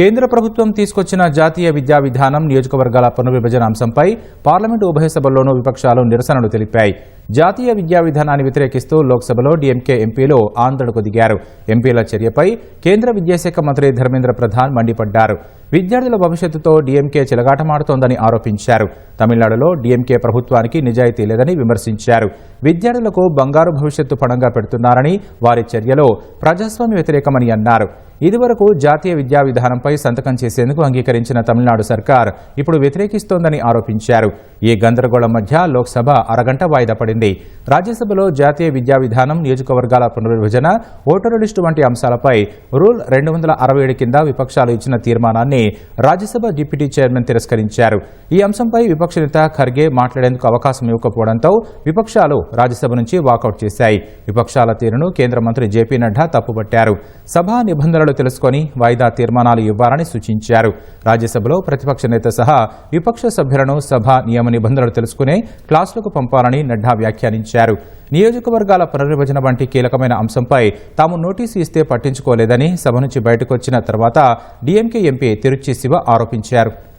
కేంద్ర ప్రభుత్వం తీసుకొచ్చిన జాతీయ విద్యా విధానం నియోజకవర్గాల పునర్విభజన అంశంపై పార్లమెంటు ఉభయ సభల్లోనూ విపక్షాలు నిరసనలు తెలిపాయి. జాతీయ విద్యా విధానాన్ని వ్యతిరేకిస్తూ లోక్సభలో డీఎంకే ఎంపీలు ఆందోళనకు దిగారు. ఎంపీల చర్యపై కేంద్ర విద్యాశాఖ మంత్రి ధర్మేంద్ర ప్రధాన్ మండిపడ్డారు. విద్యార్థుల భవిష్యత్తుతో డీఎంకే చెలగాటమాడుతోందని ఆరోపించారు. తమిళనాడులో డీఎంకే ప్రభుత్వానికి నిజాయితీ లేదని విమర్శించారు. విద్యార్థులకు బంగారు భవిష్యత్తు పణంగా పెడుతున్నారని వారి చర్యలో ప్రజాస్వామ్య వ్యతిరేకమని అన్నారు. ఇదివరకు జాతీయ విద్యా విధానంపై సంతకం చేసేందుకు అంగీకరించిన తమిళనాడు సర్కార్ ఇప్పుడు వ్యతిరేకిస్తోందని ఆరోపించారు. ఈ గందరగోళం మధ్య లోక్సభ అరగంట వాయిదా పడింది. రాజ్యసభలో జాతీయ విద్యా విధానం నియోజకవర్గాల పునర్విభజన ఓటరు లిస్టు వంటి అంశాలపై రూల్ రెండు వందల అరవై ఏడు కింద విపక్షాలు ఇచ్చిన తీర్మానాన్ని రాజ్యసభ డిప్యూటీ చైర్మన్ తిరస్కరించారు. ఈ అంశంపై విపక్ష నేత ఖర్గే మాట్లాడేందుకు అవకాశం ఇవ్వకపోవడంతో విపక్షాలు రాజ్యసభ నుంచి వాకౌట్ చేశాయి. విపక్షాల తీరును కేంద్ర మంత్రి జేపీ నడ్డా తప్పుపట్టారు. సభా నిబంధనలు తెలుసుకొని వాయిదా తీర్మానాలు ఇవ్వాలని సూచించారు. రాజ్యసభలో ప్రతిపక్ష నేత సహా విపక్ష సభ్యులను సభ నియమ నిబంధనలు తెలుసుకునే క్లాసులకు పంపాలని నడ్డా వ్యాఖ్యానించారు. నియోజకవర్గాల పునర్విభజన వంటి కీలకమైన అంశంపై తాము నోటీసు ఇస్తే పట్టించుకోలేదని సభ నుంచి బయటకొచ్చిన తర్వాత డీఎంకే ఎంపీ తిరుచి శివ ఆరోపించారు.